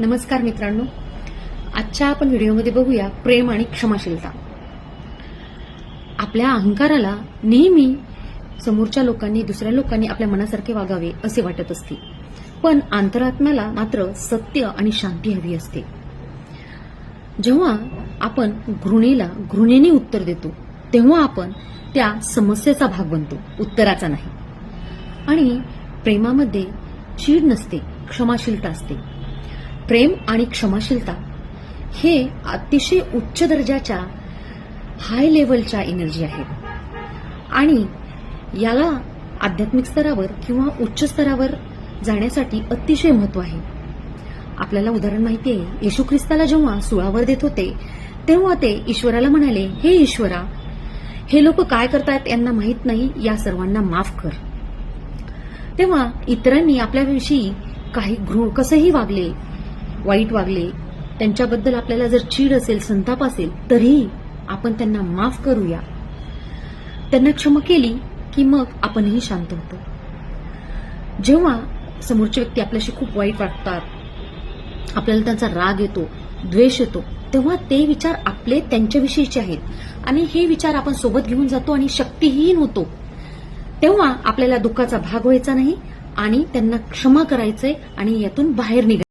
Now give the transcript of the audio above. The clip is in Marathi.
नमस्कार मित्रांनो. आजच्या आपण व्हिडिओमध्ये बघूया प्रेम आणि क्षमाशीलता. आपल्या अहंकाराला नेहमी समोरच्या लोकांनी दुसऱ्या लोकांनी आपल्या मनासारखे वागावे असे वाटत असते. पण अंतरात्म्याला मात्र सत्य आणि शांती हवी असते. जेव्हा आपण घृणेला घृणेने उत्तर देतो तेव्हा आपण त्या समस्येचा भाग बनतो उत्तराचा नाही. आणि प्रेमामध्ये चीड नसते क्षमाशीलता असते. प्रेम आणि क्षमाशीलता. हे अतिशय उच्च दर्जाच्या हाय लेवलच्या एनर्जी आहेत. आणि याला आध्यात्मिक स्तरावर किंवा उच्च स्तरावर जाण्यासाठी अतिशय महत्त्व आहे. आपल्याला उदाहरण माहिती आहे येशू ख्रिस्ताला जेव्हा सुळावर देत होते तेव्हा ते ईश्वराला म्हणाले हे ईश्वरा हे लोक काय करतायत यांना माहीत नाही या सर्वांना माफ कर. तेव्हा इतरांनी आपल्याविषयी काही घृ कसंही वागले वाईट वागले त्यांच्याबद्दल आपल्याला जर चीड असेल संताप असेल तरीही आपण त्यांना माफ करूया. त्यांना क्षमा केली की मग आपणही शांत होतो. जेव्हा समोरची व्यक्ती आपल्याशी खूप वाईट वाटतात आपल्याला त्यांचा राग येतो द्वेष येतो तेव्हा ते विचार आपले त्यांच्याविषयीचे आहेत. आणि हे विचार आपण सोबत घेऊन जातो आणि शक्तीहीन होतो. तेव्हा आपल्याला दुःखाचा भाग व्हायचा नाही आणि त्यांना क्षमा करायचंय आणि यातून बाहेर निघायचं.